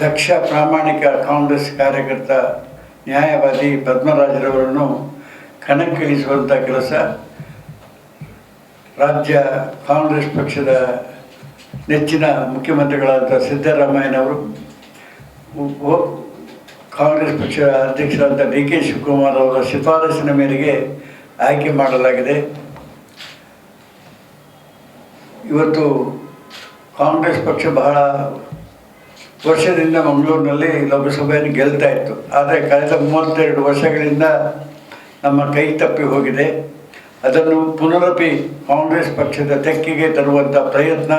ದಕ್ಷ ಪ್ರಾಮಾಣಿಕ ಕಾಂಗ್ರೆಸ್ ಕಾರ್ಯಕರ್ತ ನ್ಯಾಯವಾದಿ ಪದ್ಮರಾಜರವರನ್ನು ಕಣಕ್ಕಿಳಿಸುವಂಥ ಕೆಲಸ ರಾಜ್ಯ ಕಾಂಗ್ರೆಸ್ ಪಕ್ಷದ ನೆಚ್ಚಿನ ಮುಖ್ಯಮಂತ್ರಿಗಳಾದ ಸಿದ್ದರಾಮಯ್ಯನವರು ಕಾಂಗ್ರೆಸ್ ಪಕ್ಷದ ಅಧ್ಯಕ್ಷರಾದ ಡಿ ಕೆ ಶಿವಕುಮಾರ್ ಅವರ ಶಿಫಾರಸಿನ ಮೇರೆಗೆ ಆಯ್ಕೆ ಮಾಡಲಾಗಿದೆ. ಇವತ್ತು ಕಾಂಗ್ರೆಸ್ ಪಕ್ಷ ಬಹಳ ವರ್ಷದಿಂದ ಮಂಗಳೂರಿನಲ್ಲಿ ಲೋಕಸಭೆಯನ್ನು ಗೆಲ್ತಾ ಇತ್ತು. ಆದರೆ ಕಳೆದ ಮೂವತ್ತೆರಡು ವರ್ಷಗಳಿಂದ ನಮ್ಮ ಕೈ ತಪ್ಪಿ ಹೋಗಿದೆ. ಅದನ್ನು ಪುನರಪಿ ಕಾಂಗ್ರೆಸ್ ಪಕ್ಷದ ತೆಕ್ಕೆಗೆ ತರುವಂಥ ಪ್ರಯತ್ನ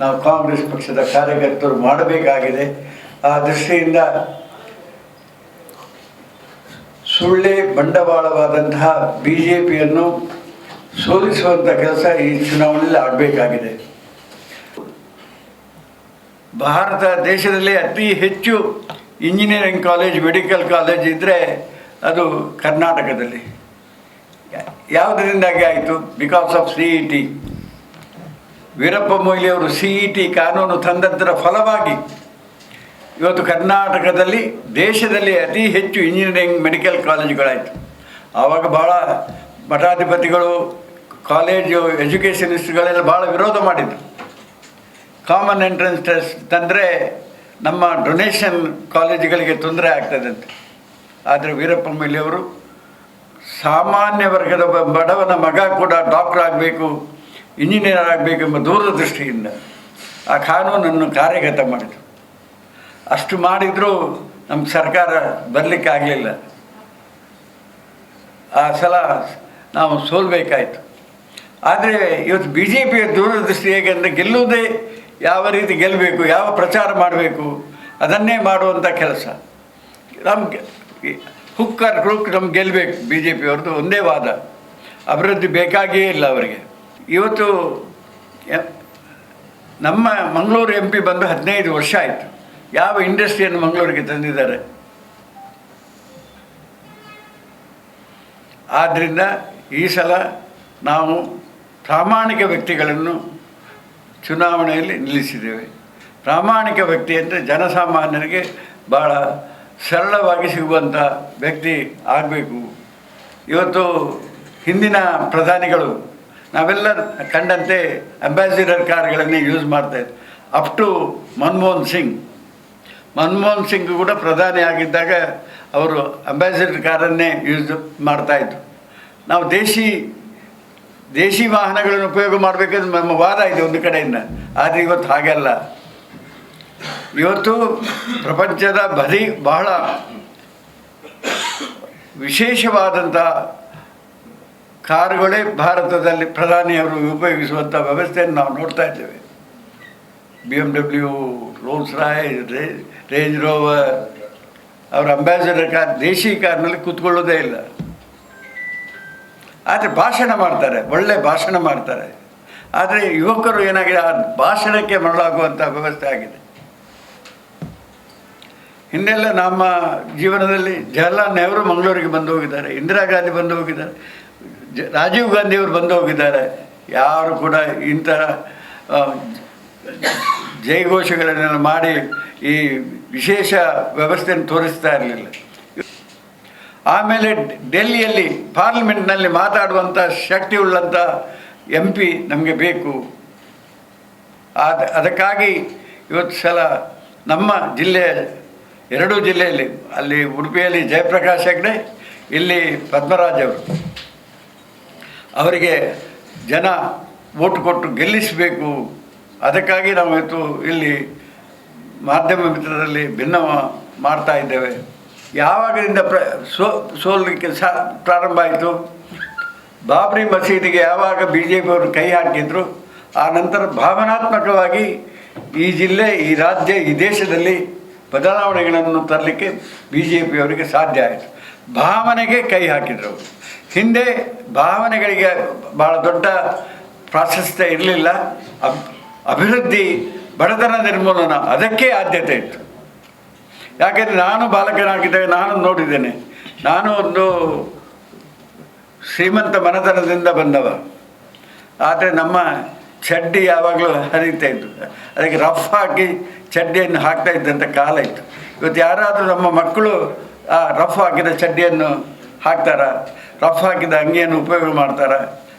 ನಾವು ಕಾಂಗ್ರೆಸ್ ಪಕ್ಷದ ಕಾರ್ಯಕರ್ತರು ಮಾಡಬೇಕಾಗಿದೆ. ಆ ದೃಷ್ಟಿಯಿಂದ ಸುಳ್ಳೆ ಬಂಡವಾಳವಾದಂತಹ ಬಿ ಜೆ ಪಿಯನ್ನು ಸೋಲಿಸುವಂಥ ಕೆಲಸ ಈ ಚುನಾವಣೆಯಲ್ಲಿ ಆಗಬೇಕಾಗಿದೆ ಭಾರತ ದೇಶದಲ್ಲಿ ಅತಿ ಹೆಚ್ಚು ಇಂಜಿನಿಯರಿಂಗ್ ಕಾಲೇಜ್, ಮೆಡಿಕಲ್ ಕಾಲೇಜ್ ಇದ್ದರೆ ಅದು ಕರ್ನಾಟಕದಲ್ಲಿ. ಯಾವುದರಿಂದಾಗಿ ಆಯಿತು? Because of C E T Veerappa ಮೊಯ್ಲಿಯವರು C E T ಕಾನೂನು ತಂದದ್ದರ ಫಲವಾಗಿ ಇವತ್ತು ಕರ್ನಾಟಕದಲ್ಲಿ, ದೇಶದಲ್ಲಿ ಅತಿ ಹೆಚ್ಚು ಇಂಜಿನಿಯರಿಂಗ್, ಮೆಡಿಕಲ್ ಕಾಲೇಜುಗಳಾಯಿತು. ಆವಾಗ ಭಾಳ ಮಠಾಧಿಪತಿಗಳು, ಕಾಲೇಜು ಎಜುಕೇಷನಿಸ್ಟ್ಗಳೆಲ್ಲ ಭಾಳ ವಿರೋಧ ಮಾಡಿದರು. ಕಾಮನ್ ಎಂಟ್ರೆನ್ಸ್ ಟೆಸ್ಟ್ ತಂದರೆ ನಮ್ಮ ಡೊನೇಷನ್ ಕಾಲೇಜುಗಳಿಗೆ ತೊಂದರೆ ಆಗ್ತದಂತೆ ಆದರೆ ವೀರಪ್ಪ ಮೊಯ್ಲಿಯವರು ಸಾಮಾನ್ಯ ವರ್ಗದ ಬಡವನ ಮಗ ಕೂಡ ಡಾಕ್ಟರ್ ಆಗಬೇಕು ಇಂಜಿನಿಯರ್ ಆಗಬೇಕು ಎಂಬ ದೂರದೃಷ್ಟಿಯಿಂದ ಆ ಕಾನೂನನ್ನು ಕಾರ್ಯಗತ ಮಾಡಿದರು. ಅಷ್ಟು ಮಾಡಿದರೂ ನಮ್ಮ ಸರ್ಕಾರ ಬರಲಿಕ್ಕೆ ಆಗಲಿಲ್ಲ. ಆ ಸಲ ನಾವು ಸೋಲ್ಬೇಕಾಯಿತು. ಆದರೆ ಇವತ್ತು ಬಿ ಜೆ ಪಿಯ ದೂರದೃಷ್ಟಿ ಹೇಗೆ ಅಂದರೆ ಗೆಲ್ಲುವುದೇ ಯಾವ ರೀತಿ ಗೆಲ್ಲಬೇಕು, ಯಾವ ಪ್ರಚಾರ ಮಾಡಬೇಕು, ಅದನ್ನೇ ಮಾಡುವಂಥ ಕೆಲಸ. ನಮ್ಮ ಹುಕ್ಕರ್ ಕ್ರೂಕ್ ನಮ್ಗೆ ಗೆಲ್ಲಬೇಕು ಬಿ ಜೆ ಪಿಯವ್ರದ್ದು ಒಂದೇ ವಾದ. ಅಭಿವೃದ್ಧಿ ಬೇಕಾಗಿಯೇ ಇಲ್ಲ ಅವರಿಗೆ. ಇವತ್ತು ನಮ್ಮ ಮಂಗಳೂರು ಎಂ ಪಿ ಬಂದು ಹದಿನೈದು ವರ್ಷ ಆಯಿತು. ಯಾವ ಇಂಡಸ್ಟ್ರಿಯನ್ನು ಮಂಗಳೂರಿಗೆ ತಂದಿದ್ದಾರೆ? ಆದ್ದರಿಂದ ಈ ಸಲ ನಾವು ಪ್ರಾಮಾಣಿಕ ವ್ಯಕ್ತಿಗಳನ್ನು ಚುನಾವಣೆಯಲ್ಲಿ ನಿಲ್ಲಿಸಿದ್ದೇವೆ. ಪ್ರಾಮಾಣಿಕ ವ್ಯಕ್ತಿ ಅಂದರೆ ಜನಸಾಮಾನ್ಯರಿಗೆ ಭಾಳ ಸರಳವಾಗಿ ಸಿಗುವಂಥ ವ್ಯಕ್ತಿ ಆಗಬೇಕು. ಇವತ್ತು ಹಿಂದಿನ ಪ್ರಧಾನಿಗಳು, ನಾವೆಲ್ಲ ಕಂಡಂತೆ ಅಂಬಾಸಿಡರ್ ಕಾರ್ಗಳನ್ನೇ ಯೂಸ್ ಮಾಡ್ತಾ ಮಾಡ್ತಾಯಿದ್ರು ಅಪ್ ಟು ಮನಮೋಹನ್ ಸಿಂಗ್. ಮನಮೋಹನ್ ಸಿಂಗ್ ಕೂಡ ಪ್ರಧಾನಿ ಆಗಿದ್ದಾಗ ಅವರು ಅಂಬಾಸಿಡರ್ ಕಾರನ್ನೇ ಯೂಸ್ ಮಾಡ್ತಾಯಿದ್ರು ನಾವು ದೇಶಿ ದೇಶಿ ವಾಹನಗಳನ್ನು ಉಪಯೋಗ ಮಾಡಬೇಕಂದ್ರೆ ನಮ್ಮ ವಾದ ಇದೆ ಒಂದು ಕಡೆಯಿಂದ. ಆದರೆ ಇವತ್ತು ಹಾಗೆಲ್ಲ ಇವತ್ತು ಪ್ರಪಂಚದ ಬದಿ ಬಹಳ ವಿಶೇಷವಾದಂಥ ಕಾರುಗಳೇ ಭಾರತದಲ್ಲಿ ಪ್ರಧಾನಿಯವರು ಉಪಯೋಗಿಸುವಂಥ ವ್ಯವಸ್ಥೆಯನ್ನು ನಾವು ನೋಡ್ತಾ ಇದ್ದೇವೆ. B M W Rolls Roy Range Rover ಅವರ ಅಂಬಾಸಿಡರ್ ಕಾರ್ ದೇಶಿ ಕಾರ್ನಲ್ಲಿ ಕೂತ್ಕೊಳ್ಳೋದೇ ಇಲ್ಲ. ಆದರೆ ಭಾಷಣ ಮಾಡ್ತಾರೆ, ಒಳ್ಳೆ ಭಾಷಣ ಮಾಡ್ತಾರೆ. ಆದರೆ ಯುವಕರು ಏನಾಗಿದೆ, ಆ ಭಾಷಣಕ್ಕೆ ಮರಳಾಗುವಂಥ ವ್ಯವಸ್ಥೆ ಆಗಿದೆ. ಹಿಂದೆಲ್ಲ ನಮ್ಮ ಜೀವನದಲ್ಲಿ ಜವಾಹರ್ಲಾಲ್ ನೆಹರು ಮಂಗಳೂರಿಗೆ ಬಂದು ಹೋಗಿದ್ದಾರೆ, ಇಂದಿರಾ ಗಾಂಧಿ ಬಂದು ಹೋಗಿದ್ದಾರೆ, ಜ, ರಾಜೀವ್ ಗಾಂಧಿಯವರು ಬಂದು ಹೋಗಿದ್ದಾರೆ. ಯಾರು ಕೂಡ ಇಂತಹ ಜೈಘೋಷಗಳನ್ನೆಲ್ಲ ಮಾಡಿ ಈ ವಿಶೇಷ ವ್ಯವಸ್ಥೆಯನ್ನು ತೋರಿಸ್ತಾ ಇರಲಿಲ್ಲ. ಆಮೇಲೆ ಡೆಲ್ಲಿಯಲ್ಲಿ ಪಾರ್ಲಿಮೆಂಟ್ನಲ್ಲಿ ಮಾತಾಡುವಂಥ ಶಕ್ತಿ ಉಳ್ಳಂಥ ಎಂ ಪಿ ನಮಗೆ ಬೇಕು. ಆದ, ಅದಕ್ಕಾಗಿ ಇವತ್ತು ಸಲ ನಮ್ಮ ಜಿಲ್ಲೆಯ ಎರಡೂ ಜಿಲ್ಲೆಯಲ್ಲಿ, ಅಲ್ಲಿ ಉಡುಪಿಯಲ್ಲಿ ಜಯಪ್ರಕಾಶ್ ಹೆಗ್ಡೆ, ಇಲ್ಲಿ ಪದ್ಮರಾಜ್ ಅವರು. ಅವರಿಗೆ ಜನ ಓಟು ಕೊಟ್ಟು ಗೆಲ್ಲಿಸಬೇಕು. ಅದಕ್ಕಾಗಿ ನಾವು ಇವತ್ತು ಇಲ್ಲಿ ಮಾಧ್ಯಮ ಮಿತ್ರರಲ್ಲಿ ಭಿನ್ನ ಮಾಡ್ತಾ ಇದ್ದೇವೆ. ಯಾವಾಗಲಿಂದ ಪ್ರ ಸೋ ಸೋಲಲಿಕ್ಕೆ ಸಾ ಪ್ರಾರಂಭ ಆಯಿತು? ಬಾಬ್ರಿ ಮಸೀದಿಗೆ ಯಾವಾಗ ಬಿ ಜೆ ಪಿಯವರು ಕೈ ಹಾಕಿದ್ರು, ಆ ನಂತರ ಭಾವನಾತ್ಮಕವಾಗಿ ಈ ಜಿಲ್ಲೆ, ಈ ರಾಜ್ಯ, ಈ ದೇಶದಲ್ಲಿ ಬದಲಾವಣೆಗಳನ್ನು ತರಲಿಕ್ಕೆ ಬಿ ಜೆ ಪಿಯವರಿಗೆ ಸಾಧ್ಯ ಆಯಿತು. ಭಾವನೆಗೆ ಕೈ ಹಾಕಿದರು. ಹಿಂದೆ ಭಾವನೆಗಳಿಗೆ ಭಾಳ ದೊಡ್ಡ ಪ್ರಾಶಸ್ತ್ಯ ಇರಲಿಲ್ಲ. ಅಭಿವೃದ್ಧಿ ಬಡತನ ನಿರ್ಮೂಲನ, ಅದಕ್ಕೆ ಆದ್ಯತೆ ಇತ್ತು. ಯಾಕೆಂದರೆ ನಾನು ಬಾಲಕನಾಗಿದ್ದಾಗ ನಾನು ನೋಡಿದ್ದೇನೆ. ನಾನು ಒಂದು ಶ್ರೀಮಂತ ಮನೆತನದಿಂದ ಬಂದವ. ಆದರೆ ನಮ್ಮ ಚಡ್ಡಿ ಯಾವಾಗಲೂ ಹರಿತಾ ಇತ್ತು. ಅದಕ್ಕೆ ರಫ್ ಹಾಕಿ ಚಡ್ಡಿಯನ್ನು ಹಾಕ್ತಾ ಇದ್ದಂಥ ಕಾಲ ಇತ್ತು. ಇವತ್ತು ಯಾರಾದರೂ ನಮ್ಮ ಮಕ್ಕಳು ಆ ರಫ್ ಹಾಕಿದ ಚಡ್ಡಿಯನ್ನು ಹಾಕ್ತಾರ? ರಫ್ ಹಾಕಿದ ಅಂಗಿಯನ್ನು ಉಪಯೋಗ ಮಾಡ್ತಾರ?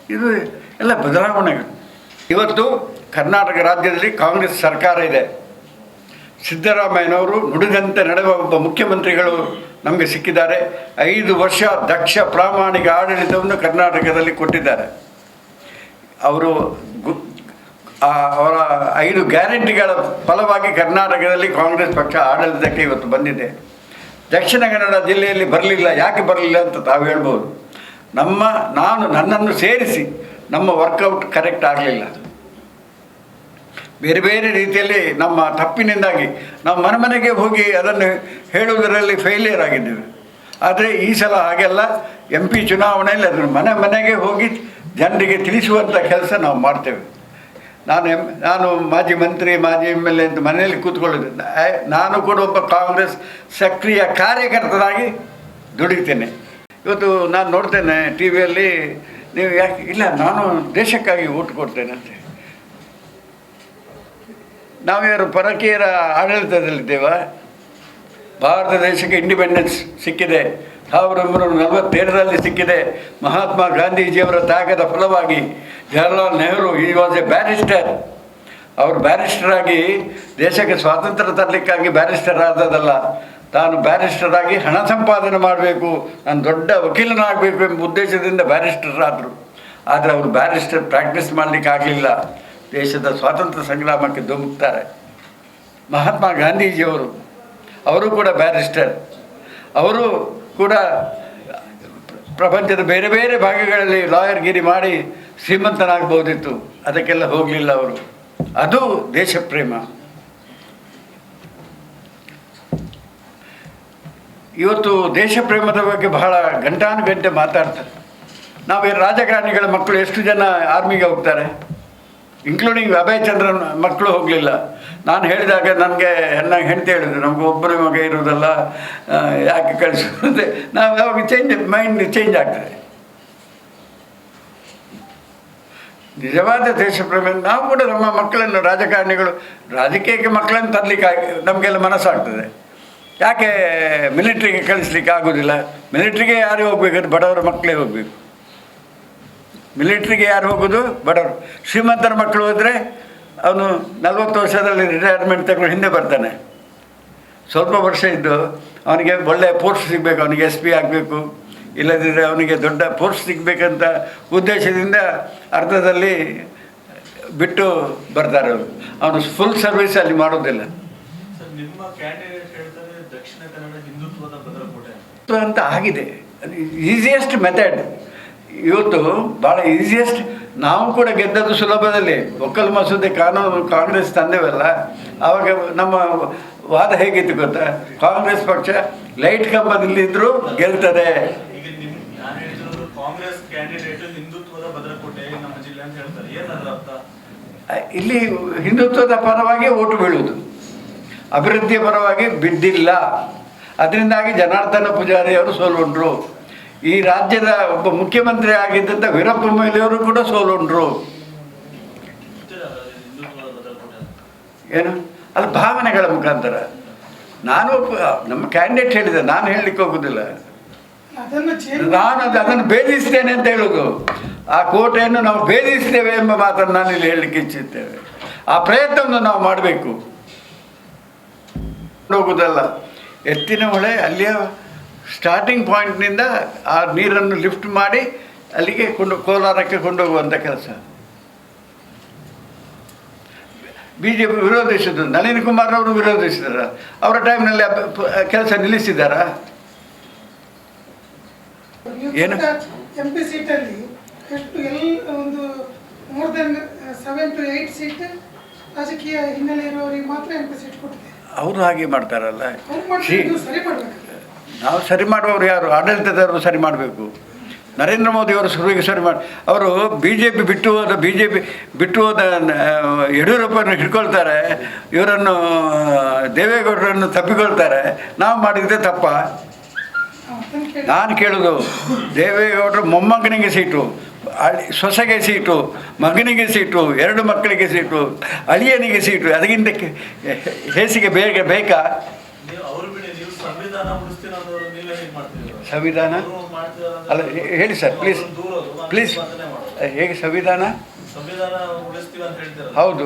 ಇದು ಎಲ್ಲ ಬದಲಾವಣೆಗಳು. ಇವತ್ತು ಕರ್ನಾಟಕ ರಾಜ್ಯದಲ್ಲಿ ಕಾಂಗ್ರೆಸ್ ಸರ್ಕಾರ ಇದೆ. ಸಿದ್ದರಾಮಯ್ಯನವರು ನುಡಿದಂತೆ ನಡೆಯುವ ಒಬ್ಬ ಮುಖ್ಯಮಂತ್ರಿಗಳು ನಮಗೆ ಸಿಕ್ಕಿದ್ದಾರೆ. ಐದು ವರ್ಷ ದಕ್ಷ ಪ್ರಾಮಾಣಿಕ ಆಡಳಿತವನ್ನು ಕರ್ನಾಟಕದಲ್ಲಿ ಕೊಟ್ಟಿದ್ದಾರೆ. ಅವರು ಅವರ ಐದು ಗ್ಯಾರಂಟಿಗಳ ಫಲವಾಗಿ ಕರ್ನಾಟಕದಲ್ಲಿ ಕಾಂಗ್ರೆಸ್ ಪಕ್ಷ ಆಡಳಿತಕ್ಕೆ ಇವತ್ತು ಬಂದಿದೆ. ದಕ್ಷಿಣ ಕನ್ನಡ ಜಿಲ್ಲೆಯಲ್ಲಿ ಬರಲಿಲ್ಲ. ಯಾಕೆ ಬರಲಿಲ್ಲ ಅಂತ ತಾವು ಹೇಳ್ಬೋದು. ನಮ್ಮ, ನಾನು ನನ್ನನ್ನು ಸೇರಿಸಿ ನಮ್ಮ ವರ್ಕೌಟ್ ಕರೆಕ್ಟ್ ಆಗಲಿಲ್ಲ. ಬೇರೆ ಬೇರೆ ರೀತಿಯಲ್ಲಿ ನಮ್ಮ ತಪ್ಪಿನಿಂದಾಗಿ ನಾವು ಮನೆ ಮನೆಗೆ ಹೋಗಿ ಅದನ್ನು ಹೇಳುವುದರಲ್ಲಿ ಫೇಲಿಯರ್ ಆಗಿದ್ದೇವೆ. ಆದರೆ ಈ ಸಲ ಹಾಗೆಲ್ಲ ಎಂ ಪಿ ಚುನಾವಣೆಯಲ್ಲಿ ಅದನ್ನು ಮನೆ ಮನೆಗೆ ಹೋಗಿ ಜನರಿಗೆ ತಿಳಿಸುವಂಥ ಕೆಲಸ ನಾವು ಮಾಡ್ತೇವೆ. ನಾನು ಎಂ, ನಾನು ಮಾಜಿ ಮಂತ್ರಿ, ಮಾಜಿ ಎಂ ಎಲ್ ಎ ಅಂತ ಮನೆಯಲ್ಲಿ ಕೂತ್ಕೊಳ್ಳೋದು. ನಾನು ಕೂಡ ಒಬ್ಬ ಕಾಂಗ್ರೆಸ್ ಸಕ್ರಿಯ ಕಾರ್ಯಕರ್ತನಾಗಿ ದುಡಿತೇನೆ. ಇವತ್ತು ನಾನು ನೋಡ್ತೇನೆ ಟಿ ವಿಯಲ್ಲಿ ನೀವು ಯಾಕೆ, ಇಲ್ಲ, ನಾನು ದೇಶಕ್ಕಾಗಿ ಓಟ್ ಕೊಡ್ತೇನೆ ಅಂತ ನಾವ್ಯಾರು ಪರಕೀಯರ ಆಡಳಿತದಲ್ಲಿದ್ದೇವ. ಭಾರತ ದೇಶಕ್ಕೆ ಇಂಡಿಪೆಂಡೆನ್ಸ್ ಸಿಕ್ಕಿದೆ. ಸಾವಿರದ ಒಂಬೈನೂರ ನಲವತ್ತೇಳರಲ್ಲಿ ಸಿಕ್ಕಿದೆ. ಮಹಾತ್ಮ ಗಾಂಧೀಜಿಯವರ ತ್ಯಾಗದ ಫಲವಾಗಿ ಜವಾಹರಲಾಲ್ ನೆಹರು ಈ ವಾಸ್ ಎ ಬ್ಯಾರಿಸ್ಟರ್ ಅವರು ಬ್ಯಾರಿಸ್ಟರ್ ಆಗಿ ದೇಶಕ್ಕೆ ಸ್ವಾತಂತ್ರ್ಯ ತರಲಿಕ್ಕಾಗಿ ಬ್ಯಾರಿಸ್ಟರ್ ಆದದಲ್ಲ ತಾನು ಬ್ಯಾರಿಸ್ಟರ್ ಆಗಿ ಹಣ ಸಂಪಾದನೆ ಮಾಡಬೇಕು. ನಾನು ದೊಡ್ಡ ವಕೀಲನಾಗಬೇಕು ಎಂಬ ಉದ್ದೇಶದಿಂದ ಬ್ಯಾರಿಸ್ಟರ್ ಆದರು. ಆದರೆ ಅವರು ಬ್ಯಾರಿಸ್ಟರ್ ಪ್ರಾಕ್ಟೀಸ್ ಮಾಡಲಿಕ್ಕೆ ಆಗಲಿಲ್ಲ ದೇಶದ ಸ್ವಾತಂತ್ರ್ಯ ಸಂಗ್ರಾಮಕ್ಕೆ ಧುಮುಕ್ತಾರೆ. ಮಹಾತ್ಮ ಗಾಂಧೀಜಿಯವರು, ಅವರು ಕೂಡ ಬ್ಯಾರಿಸ್ಟರ್. ಅವರು ಕೂಡ ಪ್ರಪಂಚದ ಬೇರೆ ಬೇರೆ ಭಾಗಗಳಲ್ಲಿ ಲಾಯರ್ ಗಿರಿ ಮಾಡಿ ಶ್ರೀಮಂತನಾಗ್ಬೋದಿತ್ತು ಅದಕ್ಕೆಲ್ಲ ಹೋಗಲಿಲ್ಲ ಅವರು. ಅದು ದೇಶ ಪ್ರೇಮ ಇವತ್ತು ದೇಶ ಪ್ರೇಮದ ಬಗ್ಗೆ ಬಹಳ ಗಂಟಾನುಗಂಟೆ ಮಾತಾಡ್ತಾರೆ. ನಾವು ರಾಜಕಾರಣಿಗಳ ಮಕ್ಕಳು ಎಷ್ಟು ಜನ ಆರ್ಮಿಗೆ ಹೋಗ್ತಾರೆ? ಇನ್ಕ್ಲೂಡಿಂಗ್ ಅಭಯ್ ಚಂದ್ರನ ಮಕ್ಕಳು ಹೋಗಲಿಲ್ಲ. ನಾನು ಹೇಳಿದಾಗ ನನಗೆ ನನ್ನ ಹೆಂಡತಿ ಹೇಳಿದ್ರು. ನಮಗೆ ಒಬ್ಬರ ಮಗ ಇರೋದಲ್ಲ ಯಾಕೆ ಕಳಿಸೋದೆ ನಾವು ಯಾವಾಗ ಚೇಂಜ್ ಮೈಂಡ್ ಚೇಂಜ್ ಆಗ್ತದೆ. ನಿಜವಾದ ದೇಶ ಪ್ರೇಮ ನಾವು ಕೂಡ ನಮ್ಮ ಮಕ್ಕಳನ್ನು, ರಾಜಕಾರಣಿಗಳು, ರಾಜಕೀಯಕ್ಕೆ ಮಕ್ಕಳನ್ನು ತರಲಿಕ್ಕೆ ನಮಗೆಲ್ಲ ಮನಸ್ಸಾಗ್ತದೆ. ಯಾಕೆ ಮಿಲಿಟ್ರಿಗೆ ಕಳಿಸ್ಲಿಕ್ಕೆ ಆಗೋದಿಲ್ಲ? ಮಿಲಿಟ್ರಿಗೆ ಯಾರು ಹೋಗ್ಬೇಕಾದ್ರೆ ಬಡವರ ಮಕ್ಕಳೇ ಹೋಗಬೇಕು. ಮಿಲಿಟ್ರಿಗೆ ಯಾರು ಹೋಗೋದು? ಬಡವರು. ಶ್ರೀಮಂತರ ಮಕ್ಕಳು ಹೋದರೆ ಅವನು ನಲ್ವತ್ತು ವರ್ಷದಲ್ಲಿ ರಿಟೈರ್ಮೆಂಟ್ ತಗೊಂಡು ಹಿಂದೆ ಬರ್ತಾನೆ. ಸ್ವಲ್ಪ ವರ್ಷ ಇದ್ದು ಅವನಿಗೆ ಒಳ್ಳೆಯ ಪೋಸ್ಟ್ ಸಿಗಬೇಕು ಅವನಿಗೆ ಎಸ್ ಪಿ ಆಗಬೇಕು. ಇಲ್ಲದಿದ್ದರೆ ಅವನಿಗೆ ದೊಡ್ಡ ಪೋಸ್ಟ್ ಸಿಗಬೇಕಂತ ಉದ್ದೇಶದಿಂದ ಅರ್ಧದಲ್ಲಿ ಬಿಟ್ಟು ಬರ್ತಾರೆ ಅವರು. ಅವನು ಫುಲ್ ಸರ್ವಿಸ್ ಅಲ್ಲಿ ಮಾಡೋದಿಲ್ಲ. ಅಂತ. ಆಗಿದೆ. ಈಸಿಯೆಸ್ಟ್ ಮೆಥಡ್ ಇವತ್ತು ಭಾಳ ಈಸಿಯೆಸ್ಟ್ ನಾವು ಕೂಡ ಗೆದ್ದದ್ದು ಸುಲಭದಲ್ಲಿ. ಒಕ್ಕಲ್ ಮಸೂದೆ ಕಾನೂನು ಕಾಂಗ್ರೆಸ್ ತಂದೆವಲ್ಲ ಆವಾಗ ನಮ್ಮ ವಾದ ಹೇಗಿತ್ತು ಗೊತ್ತಾ? ಕಾಂಗ್ರೆಸ್ ಪಕ್ಷ ಲೈಟ್ ಗೆಲ್ತದೆ. ಹೇಳ್ತಾರೆ. ಏನದ್ರ ಅರ್ಥ? ಇಲ್ಲಿ ಹಿಂದುತ್ವದ ಪರವಾಗಿ ಓಟು ಬೀಳುವುದು. ಅಭಿವೃದ್ಧಿಯ ಪರವಾಗಿ ಬಿದ್ದಿಲ್ಲ. ಅದರಿಂದಾಗಿ ಜನಾರ್ದನ ಪೂಜಾರಿ ಅವರು ಸೋಲುಂಡ್ರು ಈ ರಾಜ್ಯದ ಒಬ್ಬ ಮುಖ್ಯಮಂತ್ರಿ ಆಗಿದ್ದಂಥ ವೀರಪ್ಪ ಮೊಯ್ಲಿಯವರು ಕೂಡ ಸೋಲುಂಡ್ರು. ಏನು? ಅದು ಭಾವನೆಗಳ ಮುಖಾಂತರ. ನಾನು ನಮ್ಮ ಕ್ಯಾಂಡಿಡೇಟ್ ಹೇಳಿದೆ ನಾನು ಹೇಳಲಿಕ್ಕೆ ಹೋಗೋದಿಲ್ಲ. ನಾನು ಅದು ಅದನ್ನು ಭೇದಿಸ್ತೇನೆ ಅಂತ ಹೇಳೋದು ಆ ಕೋಟೆಯನ್ನು ನಾವು ಭೇದಿಸ್ತೇವೆ ಎಂಬ ಮಾತನ್ನು ನಾನು ಇಲ್ಲಿ ಹೇಳಲಿಕ್ಕೆ ಇಚ್ಛಿಸ್ತೇವೆ ಆ ಪ್ರಯತ್ನವನ್ನು ನಾವು ಮಾಡಬೇಕು. ಹೋಗುವುದಲ್ಲ ಎತ್ತಿನ ಹೊಳೆ ಅಲ್ಲಿಯ ಸ್ಟಾರ್ಟಿಂಗ್ ಪಾಯಿಂಟ್ನಿಂದ ಆ ನೀರನ್ನು ಲಿಫ್ಟ್ ಮಾಡಿ ಅಲ್ಲಿಗೆ ಕೊಂಡು ಕೋಲಾರಕ್ಕೆ ಕೊಂಡೋಗುವಂಥ ಕೆಲಸ. ಬಿ ಜೆ ಪಿ ವಿರೋಧಿಸಿದ್ದು ನಳಿನ್ ಕುಮಾರ್ ಅವರು ವಿರೋಧಿಸಿದಾರ. ಅವರ ಟೈಮ್ನಲ್ಲಿ ಕೆಲಸ ನಿಲ್ಲಿಸಿದಾರ? ಏನು? ಎಂ ಪಿ ಸೀಟಲ್ಲಿ ಎಷ್ಟು ಎಲ್ ಒಂದು more than seven to eight seat ರಾಜಕೀಯ ಹಿನ್ನೆಲೆ ಇರುವವರಿಗೆ ಮಾತ್ರ ಎಂ ಪಿ ಸೀಟ್ ಕೊಟ್ಟಿದೆ ಅವರು ಹಾಗೆ ಮಾಡ್ತಾರಲ್ಲ. ನಾವು ಸರಿ ಮಾಡುವವರು ಯಾರು? ಆಡಳಿತದವರು ಸರಿ ಮಾಡಬೇಕು. ನರೇಂದ್ರ ಮೋದಿ ಅವರು ಶುರುವಿಗೆ ಸರಿ ಮಾಡಿ, ಅವರು ಬಿ ಜೆ ಪಿ ಬಿಟ್ಟು ಹೋದ ಬಿ ಜೆ ಪಿ ಬಿಟ್ಟು ಹೋದ ಯಡಿಯೂರಪ್ಪನ ಹಿಡ್ಕೊಳ್ತಾರೆ. ಇವರನ್ನು ದೇವೇಗೌಡರನ್ನು ತಪ್ಪಿಕೊಳ್ತಾರೆ. ನಾವು ಮಾಡಿದ್ದೆ ತಪ್ಪ. ನಾನು ಕೇಳೋದು, ದೇವೇಗೌಡರು ಮೊಮ್ಮಗನಿಗೆ ಸೀಟು ಅಳಿ ಸೊಸೆಗೆ ಸೀಟು, ಮಗನಿಗೆ ಸೀಟು, ಎರಡು ಮಕ್ಕಳಿಗೆ ಸೀಟು, ಅಳಿಯನಿಗೆ ಸೀಟು, ಅದಕ್ಕಿಂತ ಹೇಸಿಗೆ ಬೇಗ ಬೇಕಾ? ಅಂದ್ರೆ ಅಲ್ಲ ಹೇಳಿ ಸರ್ ಪ್ಲೀಸ್ ಪ್ಲೀಸ್ ಹೇಗೆ ಸಂವಿಧಾನ? ಸಂವಿಧಾನ ಹೌದು.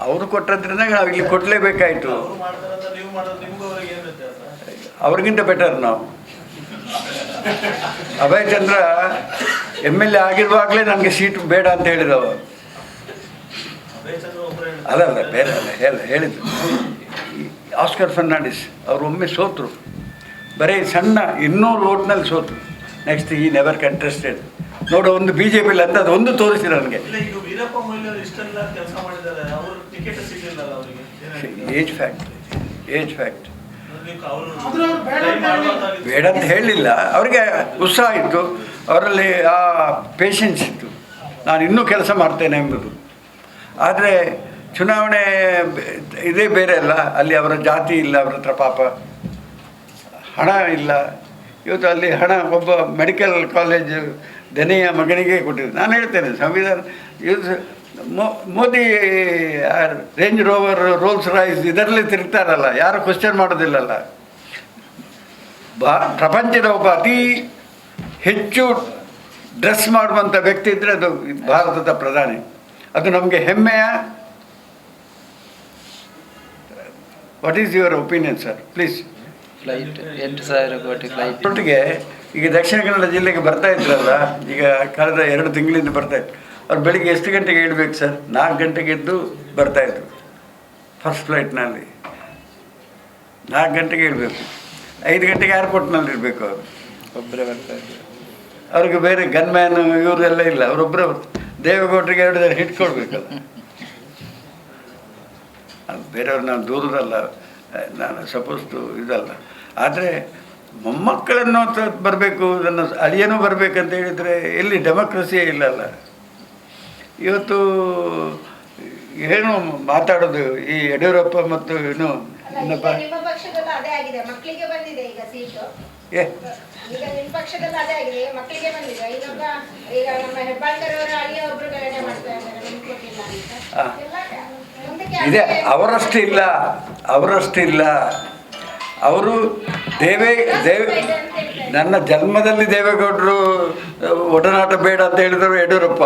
ಅವರು ಕೊಟ್ಟದ್ರಿಂದ ನಾವು ಇಲ್ಲಿ ಕೊಡಲೇಬೇಕಾಯಿತು. ಅವ್ರಿಗಿಂತ ಬೆಟರ್ ನಾವು. Abhay Chandra M L A ಆಗಿರುವಾಗಲೇ ನನಗೆ ಸೀಟ್ ಬೇಡ ಅಂತ ಹೇಳಿದವ ಅಲ್ಲ ಅದಲ್ಲ ಬೇರೆ ಅಲ್ಲ ಹೇಳ ಹೇಳಿದ್ರು ಈ ಆಸ್ಕರ್ ಫರ್ನಾಂಡಿಸ್ ಅವರು ಒಮ್ಮೆ ಸೋತರು. ಬರೀ ಸಣ್ಣ ಇನ್ನೂ ಲೋಟ್ನಲ್ಲಿ ಸೋತರು. ನೆಕ್ಸ್ಟ್ ಈ ನೆವರ್ ಕಂಟೆಸ್ಟೆಡ್ ನೋಡು ಒಂದು ಬಿ ಜೆ ಪಿಲಿ ಅಂತ ಅದು ಒಂದು ತೋರಿಸಿ ನನಗೆ. ಇಲ್ಲ ಈಗ ವೀರಪ್ಪ ಮೊಯ್ಲಿ ಇಷ್ಟೆಲ್ಲ ಕೆಲಸ ಮಾಡಿದ್ದಾರೆ ಅವ್ರ ಟಿಕೆಟ್ ಸಿಗ್ಲಿಲ್ಲ ಅವರಿಗೆ? ಏಜ್ ಫ್ಯಾಕ್ಟ್ ಏಜ್ ಫ್ಯಾಕ್ಟ್ ಅಂತ ಬೇಡ ಅಂತ ಹೇಳಲಿಲ್ಲ ಅವರಿಗೆ ಉತ್ಸಾಹ ಇತ್ತು. ಅವರಲ್ಲಿ ಆ ಪೇಷನ್ಸ್ ಇತ್ತು. ನಾನು ಇನ್ನೂ ಕೆಲಸ ಮಾಡ್ತೇನೆ ಎಂಬುದು. ಆದರೆ ಚುನಾವಣೆ ಇದೇ ಬೇರೆ ಅಲ್ಲ, ಅಲ್ಲಿ ಅವರ ಜಾತಿ ಇಲ್ಲ, ಅವರ ಹತ್ರ ಪಾಪ ಹಣ ಇಲ್ಲ. ಇವತ್ತು ಅಲ್ಲಿ ಹಣ ಒಬ್ಬ ಮೆಡಿಕಲ್ ಕಾಲೇಜ್ ದನೆಯ ಮಗನಿಗೆ ಕೊಟ್ಟಿದ್ದು ನಾನು ಹೇಳ್ತೇನೆ, ಸಂವಿಧಾನ ಇವತ್ತು Modi Range Rover, Rolls Royce ಇದರಲ್ಲಿ ತಿರುಗ್ತಾರಲ್ಲ, ಯಾರು ಕ್ವಶನ್ ಮಾಡೋದಿಲ್ಲಲ್ಲ. ಬಾ, ಪ್ರಪಂಚದ ಒಬ್ಬ ಅತಿ ಹೆಚ್ಚು ಡ್ರೆಸ್ ಮಾಡುವಂಥ ವ್ಯಕ್ತಿ ಇದ್ದರೆ ಅದು ಭಾರತದ ಪ್ರಧಾನಿ. ಅದು ನಮಗೆ ಹೆಮ್ಮೆಯ what is your opinion sir please flight ಎಂಟು ಸಾವಿರ ಕೋಟಿ ಫ್ಲೈಟ್ ಒಟ್ಟಿಗೆ ಈಗ ದಕ್ಷಿಣ ಕನ್ನಡ ಜಿಲ್ಲೆಗೆ ಬರ್ತಾ ಇದ್ರಲ್ಲ ಈಗ ಕಳೆದ ಎರಡು ತಿಂಗಳಿಂದ ಬರ್ತಾ ಇತ್ತು ಅವ್ರು ಬೆಳಿಗ್ಗೆ ಎಷ್ಟು ಗಂಟೆಗೆ ಇಡಬೇಕು ಸರ್ ನಾಲ್ಕು ಗಂಟೆಗೆ ಎದ್ದು ಬರ್ತಾಯಿದ್ರು ಫಸ್ಟ್ ಫ್ಲೈಟ್ನಲ್ಲಿ ನಾಲ್ಕು ಗಂಟೆಗೆ ಇಡಬೇಕು ಐದು ಗಂಟೆಗೆ ಏರ್ಪೋರ್ಟ್ನಲ್ಲಿ ಇರಬೇಕು ಅವರು. ಒಬ್ಬರೇ ಬರ್ತಾ ಇದ್ರು. ಅವ್ರಿಗೆ ಬೇರೆ ಗನ್ಮ್ಯಾನ್ ಇವರೆಲ್ಲ ಇಲ್ಲ ಅವರೊಬ್ಬರೇ ದೇವೇಗೌಡರಿಗೆ ಎರಡು ದಿನ ಹಿಟ್ಟು ಅದು ಬೇರೆಯವ್ರು ನಾನು ದೂರದಲ್ಲ ನಾನು ಸಪೋಸ್ ಟು ಇದಲ್ಲ. ಆದರೆ ಮೊಮ್ಮಕ್ಕಳನ್ನು ಬರಬೇಕು ನನ್ನ ಅಳಿಯನೂ ಬರಬೇಕಂತ ಹೇಳಿದರೆ ಎಲ್ಲಿ ಡೆಮೋಕ್ರಸಿಯೇ ಇಲ್ಲಲ್ಲ. ಇವತ್ತು ಏನು ಮಾತಾಡೋದು ಈ ಯಡಿಯೂರಪ್ಪ ಮತ್ತು ಏನು ಸೀಟು. ಏ ಈಗ ನಿಮ್ಮ ಪಕ್ಷದಲ್ಲಿ ಅದೇ ಆಗಿದೆ. ಮಕ್ಕಳಿಗೆ ಬಂದಿದೆ. ಇನ್ನೊಬ್ಬ ಈಗ ನಮ್ಮ ಅಳಿಯ ಒಬ್ರು ಗಣನೆ ಮಾಡ್ತಾ ಇದ್ದಾರೆ. ನಮ್ಗೆ ಕೊಟ್ಟಿಲ್ಲ ಅಂತ. ಎಲ್ಲ ಮುಂದಕ್ಕೆ ಇದೆ. ಅವರಷ್ಟಿಲ್ಲ ಅವರಷ್ಟು ಇಲ್ಲ. ಅವರಷ್ಟು ಇಲ್ಲ. ಅವರು ದೇವೇ ದೇವ ನನ್ನ ಜನ್ಮದಲ್ಲಿ ದೇವೇಗೌಡರು ಒಡನಾಟ ಬೇಡ ಅಂತ ಹೇಳಿದರು ಯಡಿಯೂರಪ್ಪ.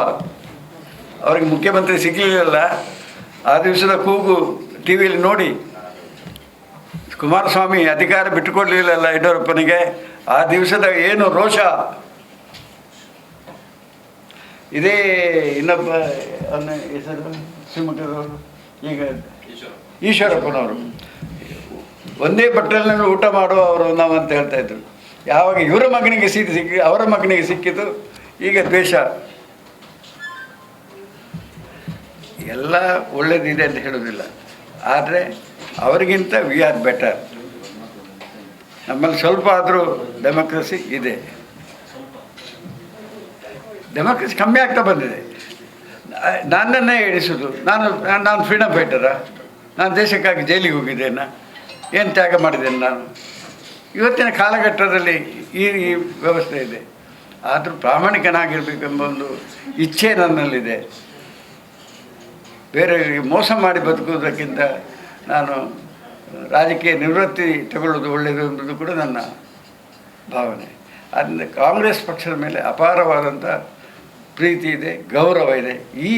ಅವ್ರಿಗೆ ಮುಖ್ಯಮಂತ್ರಿ ಸಿಗಲಿಲ್ಲಲ್ಲ. ಆ ದಿವಸದ ಕೂಗು ಟಿ ವಿಯಲ್ಲಿ ನೋಡಿ. ಕುಮಾರಸ್ವಾಮಿ ಅಧಿಕಾರ ಬಿಟ್ಟುಕೊಡ್ಲಿಲ್ಲಲ್ಲ ಯಡಿಯೂರಪ್ಪನಿಗೆ. ಆ ದಿವಸದ ಏನು ರೋಷ? ಇದೇ ಇನ್ನೊಬ್ಬ ಹೆಸರು ಶಿವಮೊಗ್ಗದವರು ಈಗ ಈಶ್ವರಪ್ಪನವರು. ಒಂದೇ ಬಟ್ಟಲಿನಲ್ಲಿ ಊಟ ಮಾಡುವವರು ನಾವು ಅಂತ ಹೇಳ್ತಾ ಇದ್ರು. ಯಾವಾಗ ಇವರ ಮಗನಿಗೆ ಸೀಟ್ ಸಿಕ್ಕಿ, ಅವರ ಮಗನಿಗೆ ಸಿಕ್ಕಿತು, ಈಗ ದ್ವೇಷ. ಎಲ್ಲ ಒಳ್ಳೇದಿದೆ ಅಂತ ಹೇಳೋದಿಲ್ಲ. ಆದರೆ ಅವರಿಗಿಂತ ವಿ ಆರ್ ಬೆಟರ್ ನಮ್ಮಲ್ಲಿ ಸ್ವಲ್ಪ ಆದರೂ ಡೆಮೋಕ್ರಸಿ ಇದೆ. ಡೆಮೋಕ್ರಸಿ ಕಮ್ಮಿ ಆಗ್ತಾ ಬಂದಿದೆ. ನನ್ನನ್ನೇ ಎಣಿಸೋದು ನಾನು ನಾನು ಫ್ರೀಡಮ್ ಫೈಟರ ನಾನು ದೇಶಕ್ಕಾಗಿ ಜೈಲಿಗೆ ಹೋಗಿದ್ದೇನೆ? ಏನು ತ್ಯಾಗ ಮಾಡಿದ್ದೇನೆ ನಾನು? ಇವತ್ತಿನ ಕಾಲಘಟ್ಟದಲ್ಲಿ ಈ ಈ ವ್ಯವಸ್ಥೆ ಇದೆ. ಆದರೂ ಪ್ರಾಮಾಣಿಕನಾಗಿರಬೇಕೆಂಬ ಒಂದು ಇಚ್ಛೆ ನನ್ನಲ್ಲಿದೆ. ಬೇರೆಯವರಿಗೆ ಮೋಸ ಮಾಡಿ ಬದುಕುವುದಕ್ಕಿಂತ ನಾನು ರಾಜಕೀಯ ನಿವೃತ್ತಿ ತಗೊಳ್ಳೋದು ಒಳ್ಳೆಯದು ಎಂಬುದು ಕೂಡ ನನ್ನ ಭಾವನೆ. ಆದ್ದರಿಂದ ಕಾಂಗ್ರೆಸ್ ಪಕ್ಷದ ಮೇಲೆ ಅಪಾರವಾದಂಥ ಪ್ರೀತಿ ಇದೆ, ಗೌರವ ಇದೆ. ಈ